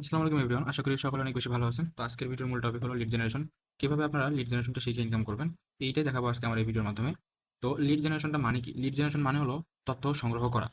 আসসালামু আলাইকুম এভরিওয়ান আশা করি সকলে অনেক বেশি ভালো আছেন। তো আজকের ভিডিওর মূল টপিক হলো লিড জেনারেশন কীভাবে আপনারা লিড জেনারেশনটা শিখে ইনকাম করবেন এইটাই দেখাবো আজকে আমার এই ভিডিওর মাধ্যমে। তো লিড জেনারেশনটা মানে কি? লিড জেনারেশন মানে হলো তথ্য সংগ্রহ করা।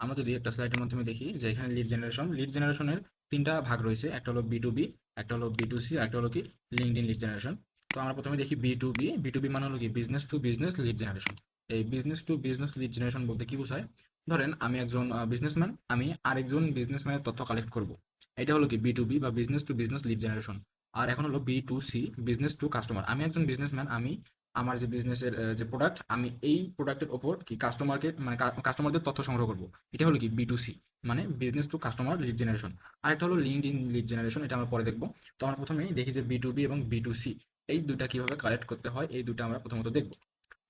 আমরা যদি একটা স্লাইডের মাধ্যমে দেখি যে এখানে লিড জেনারেশন লিড জেনারেশনের তিনটা ভাগ রয়েছে, একটা হলো বি টু বি একটা হলো বি টু সি একটা হলো কি? লিঙ্কড ইন লিড জেনারেশন তো আমরা প্রথমে দেখি B to B B to B মানে হলো কি? Business to business lead generation এই business to business lead generation বলতে কি বোঝায়? ধরেন আমি একজন বিজনেসম্যান আমি আরেকজন বিজনেসম্যানের তথ্য কালেক্ট করব। এটা হলো কি বি টু বি বা business to business lead generation আর এখন হলো B to C business to customer আমি একজন বিজনেসম্যান আমি আমার যে বিজনেসের যে প্রোডাক্ট আমি এই প্রোডাক্টের ওপর কি কাস্টমারকে মানে কাস্টমারদের তথ্য সংগ্রহ করব। এটা হলো কি বি টু সি মানে business to customer lead generation আর একটা হলো লিঙ্কড ইন লিড জেনারেশন এটা আমরা পরে দেখব। তো আমরা প্রথমেই দেখি যে বি টু বি এবং বি টু সি এই দুটা কীভাবে কালেক্ট করতে হয়, এই দুটা আমরা প্রথমত দেখব।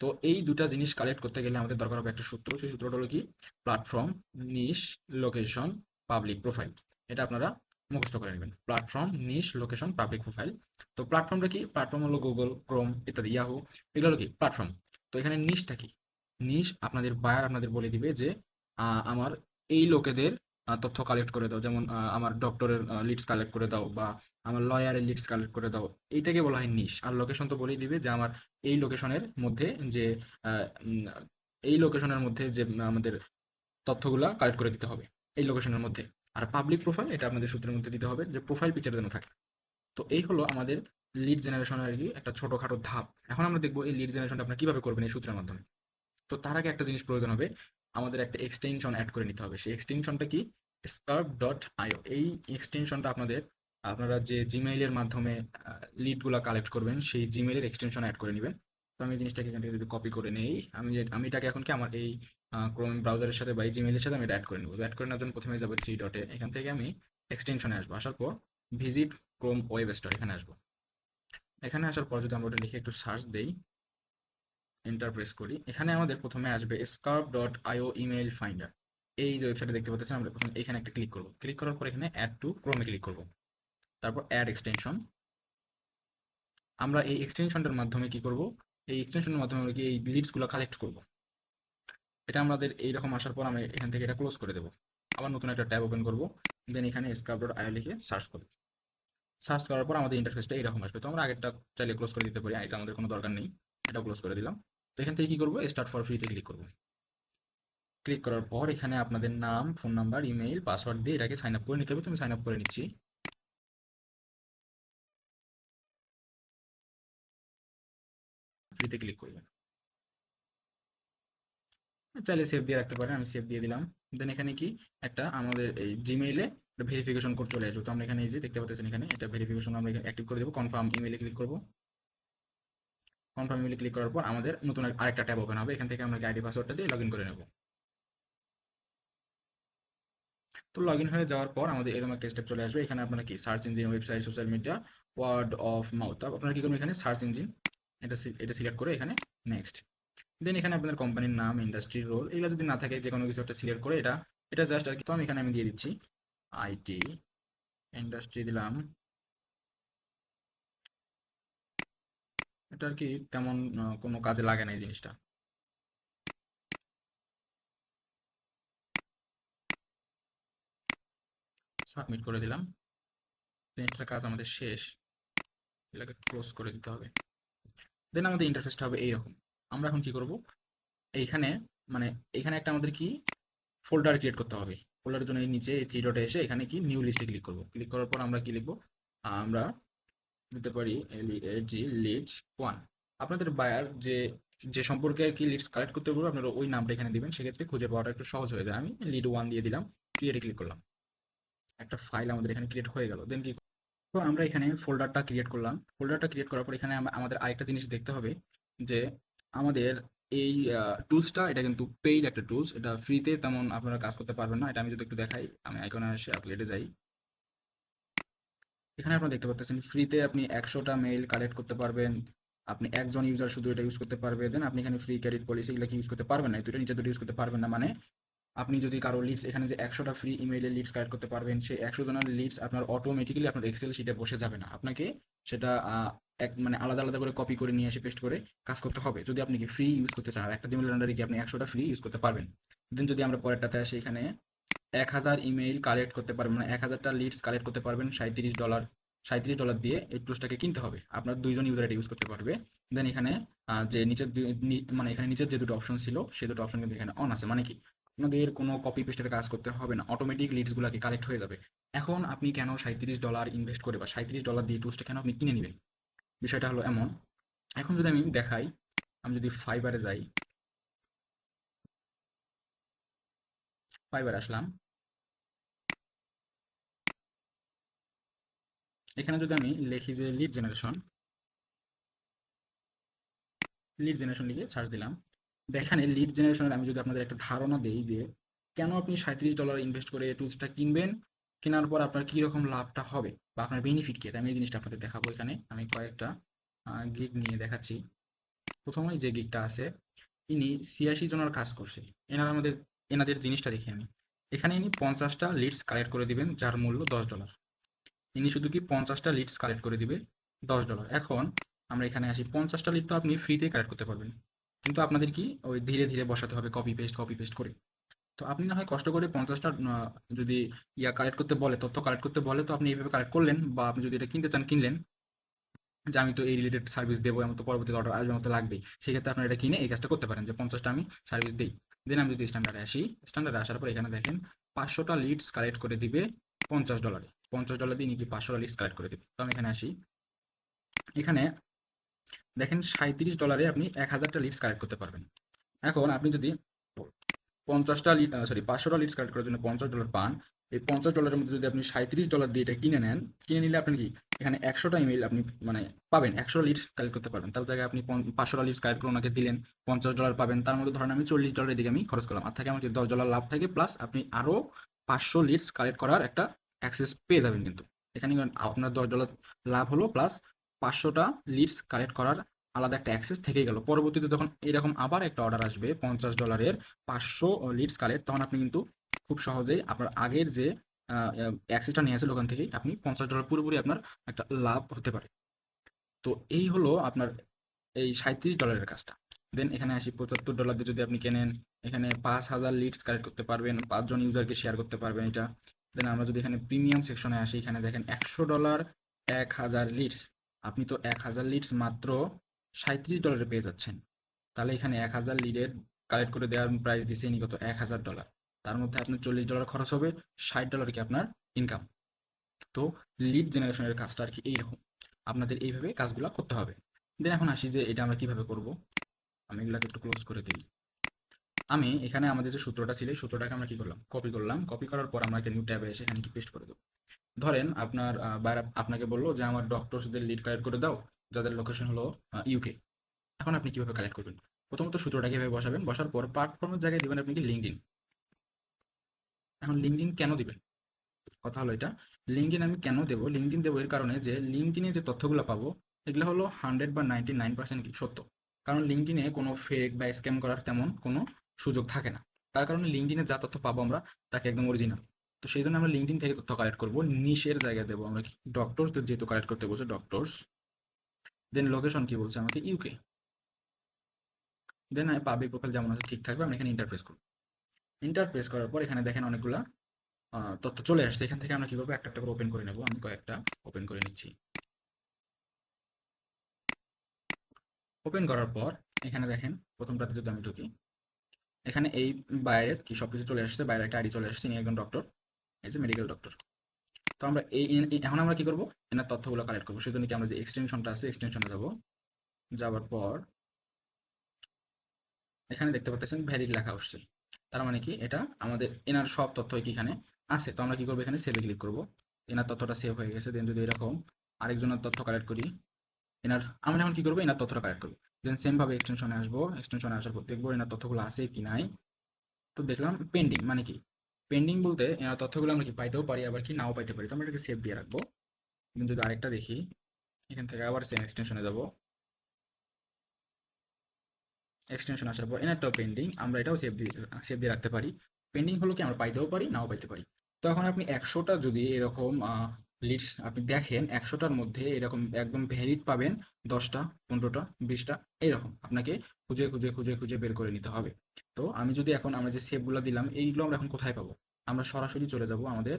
তো এই দুটা জিনিস কালেক্ট করতে গেলে আমাদের দরকার হবে একটা সূত্র। সেই সূত্রটা হলো কি? Platform niche location public profile এটা আপনারা মুখস্থ করে নেবেন। Platform niche location public profile তো প্ল্যাটফর্মটা কি? প্ল্যাটফর্ম হলো গুগল ক্রোম ইত্যাদি ইয়াহু এগুলো হলো কি? প্ল্যাটফর্ম তো এখানে নিশটা কি? নিশ আপনাদের বায়ার আপনাদের বলে দিবে যে আমার এই লোকেদের তথ্য কালেক্ট করে দাও। যেমন আমার ডক্টরের লিডস কালেক্ট করে দাও বা আমার লয়ারের লিডস কালেক্ট করে দাও। এইটাকে বলা হয় নিশ আর লোকেশন তো বলেই দিবে যে, আমার এই লোকেশনের মধ্যে যে এই লোকেশনের মধ্যে যে, আমাদের তথ্যগুলা কালেক্ট করে দিতে হবে। এই লোকেশনের মধ্যে। আর পাবলিক প্রোফাইল এটা আপনাদের সূত্রের মধ্যে দিতে হবে, যে প্রোফাইল পিকচার যেন থাকে। তো এই হলো আমাদের লিড জেনারেশন আর কি, একটা ছোটখাটো ধাপ। এখন আমরা দেখব এই লিড জেনারেশনটা আপনারা কীভাবে করবেন এই সূত্রের মাধ্যমে। তো তার আগে একটা জিনিস প্রয়োজন হবে, আমাদের একটা এক্সটেনশন অ্যাড করে নিতে হবে। সেই এক্সটেনশনটা কি? স্কার্প ডট আইও এই এক্সটেনশনটা আপনাদের, আপনারা যে জিমেইলের মাধ্যমে লিডগুলো কালেক্ট করবেন, সেই জিমেইলের এক্সটেনশন অ্যাড করে নেবেন। তো আমি জিনিসটাকে এখান থেকে যদি কপি করে নেই, আমি আমি এটাকে এখন কি, আমার এই ক্রোম ব্রাউজারের সাথে বা জিমেইলের সাথে আমি এটা অ্যাড করে নেব। অ্যাড করে নেওয়ার জন্য প্রথমে যাব থ্রি ডটে এখান থেকে আমি এক্সটেনশনে আসব। আসার পর ভিজিট ক্রোম ওয়েব স্টোর এখানে আসব। এখানে আসার পর যদি আমরা ওটা লিখে একটু সার্চ দেই এন্টার প্রেস করি, এখানে আমাদের প্রথমে আসবে Skrapp dot IO email finder এই যে ওয়েবসাইটে দেখতে পাচ্ছেন, আমরা প্রথমে এখানে একটা ক্লিক করব। ক্লিক করার পর এখানে অ্যাড টু ক্রোমে ক্লিক করব। তারপর অ্যাড এক্সটেনশন আমরা এই এক্সটেনশনটার মাধ্যমে কি করব? এই এক্সটেনশনের মাধ্যমে আমরা কি এই লিডসগুলো কালেক্ট করব? এটা আমাদের এইরকম আসার পর আমি এখান থেকে এটা ক্লোজ করে দেবো। আবার নতুন একটা ট্যাব ওপেন করব। দেন এখানে স্কার্প ডট আইও লিখে সার্চ করব। সার্চ করার পর আমাদের ইন্টারফেসটা এরকম আসবে। তো আমরা আগেরটা চাইলে ক্লোজ করে দিতে পারি। এটা আমাদের কোনো দরকার নেই। এটা ক্লোজ করে দিলাম। তো এখান থেকে কী করব? স্টার্ট ফর ফ্রিতে ক্লিক করব। ক্লিক করার পর এখানে আপনাদের নাম ফোন নাম্বার ইমেইল পাসওয়ার্ড দিয়ে এটাকে সাইন আপ করে নিতে হবে। তো আমি সাইন আপ করে নিচ্ছি। ফ্রিতে ক্লিক করবেন। চাইলে সেভ দিয়ে রাখতে পারেন, আমি সেভ দিয়ে দিলাম। দেন এখানে কি? একটা আমাদের এই জিমেইলে ভেরিফিকেশন কোড চলে আসবে। তো আমরা এখানে এই যে দেখতে পাচ্ছেন এখানে, এটা ভেরিফিকেশন আমরা এখানে অ্যাক্টিভ করে দেবো। কনফার্ম ইমেইলে ক্লিক করব। কনফার্ম ইমেইলে ক্লিক করার পর আমাদের নতুন আরেকটা ট্যাব ওপেন হবে। এখান থেকে আমরা আইডি পাসওয়ার্ডটা দিয়ে লগ করে নেব। তো লগ ইন হয়ে যাওয়ার পর আমাদের এরকম একটা স্টেপ চলে আসবে। এখানে আপনারা কি? Search engine website social media word of mouth আপনারা কি করবেন এখানে? সার্চ ইঞ্জিন এটা এটা সিলেক্ট করে এখানে নেক্সট দেন এখানে আপনাদের কোম্পানির নাম ইন্ডাস্ট্রি রোল এগুলো যদি না থাকে যে কোনো কিছু একটা সিলেক্ট করে এটা এটা জাস্ট আর কি, তো আমি এখানে আমি দিয়ে দিচ্ছি আইটি ইন্ডাস্ট্রি দিলাম। এটা আর কি তেমন কোনো কাজে লাগে না এই জিনিসটা। সাবমিট করে দিলাম। জিনিসটার কাজ আমাদের শেষ, এটাকে ক্লোজ করে দিতে হবে। দেন আমাদের ইন্টারফেসটা হবে এইরকম। আমরা এখন কি করব? এইখানে মানে এখানে একটা আমাদের কি? ফোল্ডার ক্রিয়েট করতে হবে। ফোল্ডারের জন্য এই নিচে এই থ্রি ডটে এসে এখানে কি? নিউ লিস্টে ক্লিক করব। ক্লিক করার পর আমরা কি লিখব? আমরা দিতে পারি জি লিডস ওয়ান আপনাদের বায়ার যে যে সম্পর্কে আর কি লিডস কালেক্ট করতে পারব আপনারা ওই নামটা এখানে দিবেন। সেক্ষেত্রে খুঁজে পাওয়াটা একটু সহজ হয়ে যায়। আমি লিড ওয়ান দিয়ে দিলাম। ক্রিয়েটে ক্লিক করলাম। একটা ফাইল আমাদের এখানে ক্রিয়েট হয়ে গেল। দেন কি তো আমরা এখানে ফোল্ডারটা ক্রিয়েট করলাম। ফোল্ডারটা ক্রিয়েট করার পর এখানে আমাদের আরেকটা জিনিস দেখতে হবে যে আমাদের এই টুলসটা এটা কিন্তু পেইড একটা টুলস এটা ফ্রিতে তেমন আপনারা কাজ করতে পারবেন না। এটা আমি যদি একটু দেখাই, আমি আইকনে আসে আপলেটে যাই। এখানে আপনারা দেখতে পাচ্ছেন ফ্রিতে আপনি একশোটা মেইল কালেক্ট করতে পারবেন। আপনি একজন ইউজার শুধু এটা ইউজ করতে পারবেন দেন আপনি এখানে ফ্রি ক্রেডিট পলিসি এগুলো ইউজ করতে পারবেন না? দুটো নিচে দুটো ইউজ করতে পারবেন না। মানে আপনি যদি কারও লিডস এখানে যে একশোটা ফ্রি ইমেইলের লিডস কালেক্ট করতে পারবেন, সেই একশো জনের লিডস আপনার অটোমেটিক্যালি আপনার এক্সেল শিটে বসে যাবে না। আপনাকে সেটা এক মানে আলাদা আলাদা করে কপি করে নিয়ে এসে পেস্ট করে কাজ করতে হবে। যদি আপনি কি ফ্রি ইউজ করতে চান, আর একটা জিমেইল আন্ডারে কি আপনি একশোটা ফ্রি ইউজ করতে পারবেন? দেন যদি আমরা পরেরটাতে আসি, এখানে এক হাজার ইমেইল কালেক্ট করতে পারবেন মানে এক হাজারটা লিডস কালেক্ট করতে পারবেন সাঁত্রিশ ডলার সাঁত্রিশ ডলার দিয়ে এই টুলসটাকে কিনতে হবে। আপনার দুইজন ইউজার এটা ইউজ করতে পারবে। দেন এখানে যে নিচের মানে এখানে নিচের যে দুটো অপশন ছিল, সে দুটো অপশন কিন্তু এখানে অন আছে। মানে কি? আপনাদের কোনো কপি পেস্টের কাজ করতে হবে না। অটোমেটিক লিডসগুলোকে কালেক্ট হয়ে যাবে। এখন আপনি কেন সাঁত্রিশ ডলার ইনভেস্ট করে বা সাঁত্রিশ ডলার দিয়ে টুলসটা কেন আপনি কিনে নেবেন? বিষয়টা হলো এমন, এখন যদি আমি দেখাই, আমি যদি ফাইবারে যাই ফাইবার আসলাম। এখানে যদি আমি লিখি যে লিড জেনারেশন লিড জেনারেশন লিখে সার্চ দিলাম। এখানে লিড জেনারেশনের আমি যদি আপনাদের একটা ধারণা দেই যে কেন আপনি সাঁত্রিশ ডলার ইনভেস্ট করে টুলসটা কিনবেন? কেনার পর আপনার কী রকম লাভটা হবে বা আপনার বেনিফিট কি? আমি এই জিনিসটা আপনাদের দেখাবো এখানে। আমি কয়েকটা গিগ নিয়ে দেখাচ্ছি। প্রথমে যে গিগটা আছে, ইনি ছিয়াশি জনের কাজ করছে। এনারা আমাদের, এনাদের জিনিসটা দেখি আমি। এখানে ইনি পঞ্চাশটা লিডস কালেক্ট করে দিবেন, যার মূল্য দশ ডলার ইনি শুধু কি পঞ্চাশটা লিডস কালেক্ট করে দিবে? দশ ডলার এখন আমরা এখানে আসি। পঞ্চাশটা লিড তো আপনি ফ্রিতে কালেক্ট করতে পারবেন। কিন্তু আপনাদের কি ওই ধীরে ধীরে বসাতে হবে কপি পেস্ট কপি পেস্ট করে? তো আপনি না হয় কষ্ট করে পঞ্চাশটা যদি ইয়া কালেক্ট করতে বলে, তথ্য কালেক্ট করতে বলে, তো আপনি এইভাবে কালেক্ট করলেন বা আপনি যদি এটা কিনতে চান, কিনলেন, যে আমি তো এই রিলেটেড সার্ভিস দেবো আমার তো পরবর্তীতে অর্ডার আসবে মতো লাগবেই। সেক্ষেত্রে আপনারা এটা কিনে এই কাজটা করতে পারেন যে পঞ্চাশটা আমি সার্ভিস দিই। দেন আমি যদি স্ট্যান্ডার্ডে আসি স্ট্যান্ডার্ডে আসার পর এখানে দেখেন পাঁচশোটা লিডস কালেক্ট করে দিবে পঞ্চাশ ডলারে পঞ্চাশ ডলার দিয়ে নাকি পাঁচশোটা লিডস কালেক্ট করে দিবে? তো আমি এখানে আসি। এখানে দেখেন সাঁত্রিশ ডলারে আপনি এক হাজারটা লিডস কালেক্ট করতে পারবেন। এখন আপনি যদি পঞ্চাশটা লিড সরি পাঁচশোটা লিডস কালেক্ট করার জন্য পঞ্চাশ ডলার পান, এই পঞ্চাশ ডলারের মধ্যে যদি আপনি সাঁত্রিশ ডলার দিয়ে এটা কিনে নেন, কিনে নিলে আপনি কি, এখানে একশোটা ইমেল আপনি মানে পাবেন একশো লিডস কালেক্ট করতে পারবেন। তার জায়গায় আপনি পন- পাঁচশোটা লিডস কালেক্ট করে ওনাকে দিলেন, পঞ্চাশ ডলার পাবেন। তার মধ্যে ধরেন আমি চল্লিশ ডলারের দিকে আমি খরচ করলাম। আর থাকে আমার দশ ডলার লাভ থাকে প্লাস আপনি আরও পাঁচশো লিডস কালেক্ট করার একটা অ্যাক্সেস পেয়ে যাবেন কিন্তু। এখানে আপনার দশ ডলার লাভ হলো প্লাস পাঁচশোটা লিডস কালেক্ট করার আলাদা একটা অ্যাক্সেস থেকেই গেল। পরবর্তীতে যখন এরকম আবার একটা অর্ডার আসবে, পঞ্চাশ ডলারের পাঁচশো লিডস কালেক্ট তখন আপনি কিন্তু খুব সহজেই আপনার আগের যে অ্যাক্সেসটা নিয়ে আসেন ওখান থেকেই আপনি পঞ্চাশ ডলার পুরোপুরি আপনার একটা লাভ হতে পারে। তো এই হলো আপনার এই সাঁত্রিশ ডলারের কাজটা। দেন এখানে আসি, পঁচাত্তর ডলার দিয়ে যদি আপনি কেনেন, এখানে পাঁচ হাজার লিডস কালেক্ট করতে পারবেন, পাঁচজন ইউজারকে শেয়ার করতে পারবেন এটা। দেন আমরা যদি এখানে প্রিমিয়াম সেকশনে আসি, এখানে দেখেন একশো ডলার এক হাজার লিডস আপনি তো এক হাজার লিডস মাত্র সাঁত্রিশ ডলারে পেয়ে যাচ্ছেন। তাহলে এখানে এক হাজার লিডের কালেক্ট করে দেওয়ার প্রাইস দিচ্ছে নি কত? এক হাজার ডলার তার মধ্যে আপনার চল্লিশ ডলার খরচ হবে, ষাট ডলার কি আপনার ইনকাম তো লিড জেনারেশনের কাজটা আর কি এইরকম। আপনাদের এইভাবে কাজগুলো করতে হবে। দেন এখন আসি যে এটা আমরা কীভাবে করব। আমি এগুলাকে একটু ক্লোজ করে দিই। আমি এখানে আমাদের যে সূত্রটা ছিল, এই সূত্রটাকে আমরা কি করলাম? কপি করলাম। কপি করার পর আমরা একটা নিউ ট্যাবে এসে এখানে কি পেস্ট করে দেবো। ধরেন আপনার আপনাকে বলল যে আমার ডক্টরসদের লিড কালেক্ট করে দাও, যাদের লোকেশন হলো ইউকে এখন আপনি কীভাবে কালেক্ট করবেন? প্রথমত সূত্রটা কীভাবে বসাবেন। বসার পর প্ল্যাটফর্মের জায়গায় দেবেন আপনি কি লিঙ্কডিন এখন লিঙ্কডিন কেন দিবেন? কথা হলো এটা। লিঙ্কডিন আমি কেন দেবো? লিঙ্কডিন দেবো এর কারণে যে লিঙ্কডিনে যে তথ্যগুলো পাবো, এগুলো হলো হান্ড্রেড বা নাইনটি নাইন পার্সেন্ট সত্য। কারণ লিঙ্কডিনে কোনো ফেক বা স্ক্যাম করার তেমন কোনো সুযোগ থাকে না। তার কারণে লিঙ্কডিনে যা তথ্য পাবো আমরা, তাকে একদম অরিজিনাল তো সেই জন্য আমরা লিঙ্কডিন থেকে তথ্য কালেক্ট করব নিশের জায়গায় দেবো আমরা ডক্টরস যেহেতু কালেক্ট করতে বলছে ডক্টরস দেন লোকেশন কি বলছে আমাকে? ইউকে দেন পাবলিক প্রোফাইল যেমন আছে, ঠিক থাকবে, আমরা এখানে ইন্টারপ্রেস করব। ইন্টারপ্রেস করার পর এখানে দেখেন অনেকগুলা তথ্য চলে আসছে। এখান থেকে আমরা কি করব? একটা একটা করে ওপেন করে নেব। আমি কয়েকটা ওপেন করে নিচ্ছি। ওপেন করার পর এখানে দেখেন, প্রথমটাতে যদি আমি ঢুকি এখানে এই বাইরের কি সব কিছু চলে আসছে, বাইরে একটা আইডি চলে আসছে একজন ডক্টর এই যে মেডিকেল ডক্টর তো আমরা এই এখন আমরা কি করব? এনার তথ্যগুলো কালেক্ট করব। সেজন্য কি আমরা যে এক্সটেনশনটা আছে এক্সটেনশনে যাব। যাওয়ার পর, এখানে দেখতে পাচ্ছেন ভ্যালিড লেখা আসছে। তার মানে কি? এটা আমাদের এনার সব তথ্যই কি এখানে আছে। তো আমরা কি করব? এখানে সেভে ক্লিক করব। এনার তথ্যটা সেভ হয়ে গেছে। দেন যদি এরকম আরেকজনের তথ্য কালেক্ট করি, এনার, আমরা এখন কি করব? এনার তথ্যটা কালেক্ট করব। দেন সেম ভাবে এক্সটেনশনে আসব। এক্সটেনশনে আসার পর দেখব এনার তথ্যগুলো আছে কি নাই। তো দেখলাম পেন্ডিং মানে কি? পেন্ডিং বলতে এনার তথ্যগুলো আমরা কি পাইতেও পারি, আবার কি নাও পাইতে পারি? তো আমরা এটাকে সেভ দিয়ে রাখব। যদি আরেকটা দেখি, এখান থেকে আবার সেম এক্সটেনশনে যাব। এক্সটেনশন আসার পর এনারটাও পেন্ডিং আমরা এটাও সেভ দিয়ে সেভ দিয়ে রাখতে পারি। পেন্ডিং হলো কি আমরা পাইতেও পারি, নাও পাইতে পারি। তো এখন আপনি একশোটা যদি এরকম লিডস আপনি দেখেন একশোটার মধ্যে এরকম একদম ভ্যালিড পাবেন, দশটা, পনেরোটা, বিশটা, এইরকম। আপনাকে খুঁজে খুঁজে খুঁজে খুঁজে বের করে নিতে হবে। তো আমি যদি এখন আমরা যে সেভগুলো দিলাম, এইগুলো আমরা এখন কোথায় পাবো? আমরা সরাসরি চলে যাব আমাদের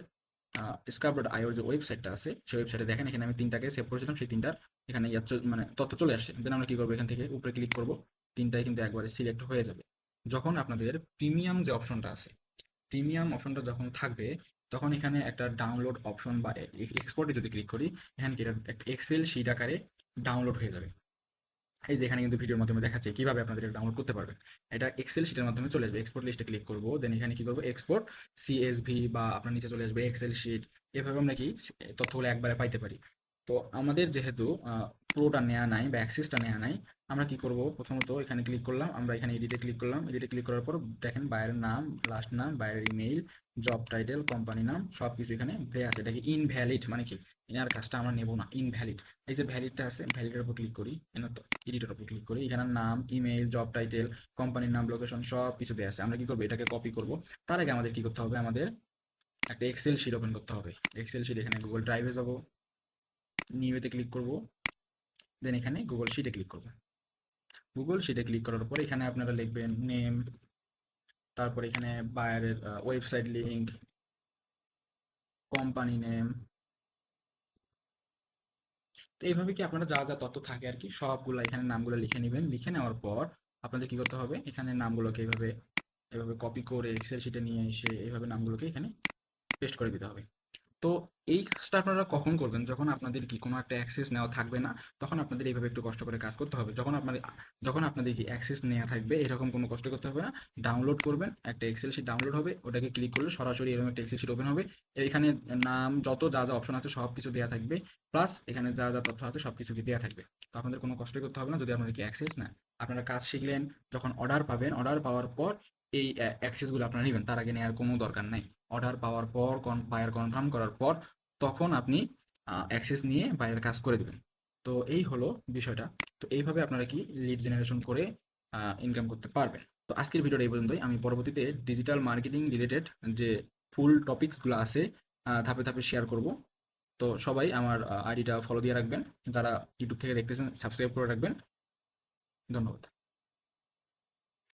ডট আইওর যে ওয়েবসাইটটা আছে সেই ওয়েবসাইটে দেখেন, এখানে আমি তিনটাকে সেভ করেছিলাম, সেই তিনটার এখানে মানে তথ্য চলে আসছে। দেন আমরা কী করব? এখান থেকে উপরে ক্লিক করব, তিনটাই কিন্তু একবারে সিলেক্ট হয়ে যাবে। যখন আপনাদের প্রিমিয়াম যে অপশনটা আছে প্রিমিয়াম অপশনটা যখন থাকবে তখন এখানে একটা ডাউনলোড অপশন বা এক্সপোর্টে যদি ক্লিক করি, এখানে কি একটা এক্সেল শিট আকারে ডাউনলোড হয়ে যাবে। এই যে এখানে কিন্তু ভিডিওর মাধ্যমে দেখাচ্ছে কীভাবে আপনাদের এটা ডাউনলোড করতে পারবেন। এটা এক্সেল শিটের মাধ্যমে চলে আসবে। এক্সপোর্ট লিস্টে ক্লিক করব দেন এখানে কি করব? এক্সপোর্ট সিএসভি বা আপনার নিচে চলে আসবে এক্সেল শিট এভাবে আমরা কি তথ্যগুলো একবারে পাইতে পারি। তো আমাদের যেহেতু পুরোটা নেওয়া নাই বা অ্যাক্সেসটা নেওয়া নাই, আমরা কি করব? প্রথমত এখানে ক্লিক করলাম, আমরা এখানে এডিটে ক্লিক করলাম। এডিটে ক্লিক করার পর দেখেন বাইরের নাম লাস্ট নাম বাইরের ইমেইল জব টাইটেল কোম্পানি নাম সব কিছু এখানে দেয়া আছে। এটাকে ইনভ্যালিড মানে কি? এনার কাজটা আমরা নেব না ইনভ্যালিড এই যে ভ্যালিডটা আছে ভ্যালিডের উপর ক্লিক করি এনার এডিটের উপর ক্লিক করি, এখানে নাম ইমেল জব টাইটেল কোম্পানির নাম লোকেশন সব কিছু দেওয়া আছে। আমরা কি করব? এটাকে কপি করব। তার আগে আমাদের কি করতে হবে? আমাদের একটা এক্সেল শিট ওপেন করতে হবে। এক্সেল শিট এখানে গুগল ড্রাইভে যাব নিউতে ক্লিক করব দেন এখানে গুগল শিটে ক্লিক করব। গুগল শিটে ক্লিক করার পর এখানে আপনারা লিখবেন নেম তারপর এখানে বায়ারের ওয়েবসাইট লিঙ্ক কোম্পানি নেম তো এইভাবে কি আপনারা যা যা তথ্য থাকে আর কি, সবগুলো এখানে নামগুলো লিখে নেবেন। লিখে নেওয়ার পর আপনাদের কি করতে হবে? এখানে নামগুলোকে এইভাবে এভাবে কপি করে এক্সেল শিটে নিয়ে এসে এইভাবে নামগুলোকে এখানে পেস্ট করে দিতে হবে। তো এই কাজটা আপনারা কখন করবেন? যখন আপনাদের কি কোনো একটা অ্যাক্সেস নেওয়া থাকবে না, তখন আপনাদের এইভাবে একটু কষ্ট করে কাজ করতে হবে। যখন আপনার, যখন আপনাদের কি অ্যাক্সেস নেওয়া থাকবে, এরকম কোনো কষ্ট করতে হবে না। ডাউনলোড করবেন, একটা এক্সেল শিট ডাউনলোড হবে, ওটাকে ক্লিক করলে সরাসরি এরকম একটা এক্সেল শিট ওপেন হবে। এখানে নাম, যত যা যা অপশন আছে সব কিছু দেওয়া থাকবে। প্লাস এখানে যা যা তথ্য আছে সব কিছু কি দেওয়া থাকবে। তো আপনাদের কোনো কষ্ট করতে হবে না যদি আপনাদের কি অ্যাক্সেস না আপনারা কাজ শিখলেন, যখন অর্ডার পাবেন অর্ডার পাওয়ার পর এই অ্যাক্সেসগুলো আপনারা নেবেন। তার আগে নেওয়ার কোনো দরকার নাই। অর্ডার পাওয়ার পর বায়ার কনফার্ম করার পর, তখন আপনি অ্যাক্সেস নিয়ে বাইরের কাজ করে দেবেন। তো এই হলো বিষয়টা। তো এইভাবে আপনারা কি লিড জেনারেশন করে ইনকাম করতে পারবেন। তো আজকের ভিডিওটা এই পর্যন্তই। আমি পরবর্তীতে ডিজিটাল মার্কেটিং রিলেটেড যে ফুল টপিকসগুলো আছে ধাপে ধাপে শেয়ার করব। তো সবাই আমার আইডিটা ফলো দিয়ে রাখবেন। যারা ইউটিউব থেকে দেখতেছেন সাবস্ক্রাইব করে রাখবেন। ধন্যবাদ।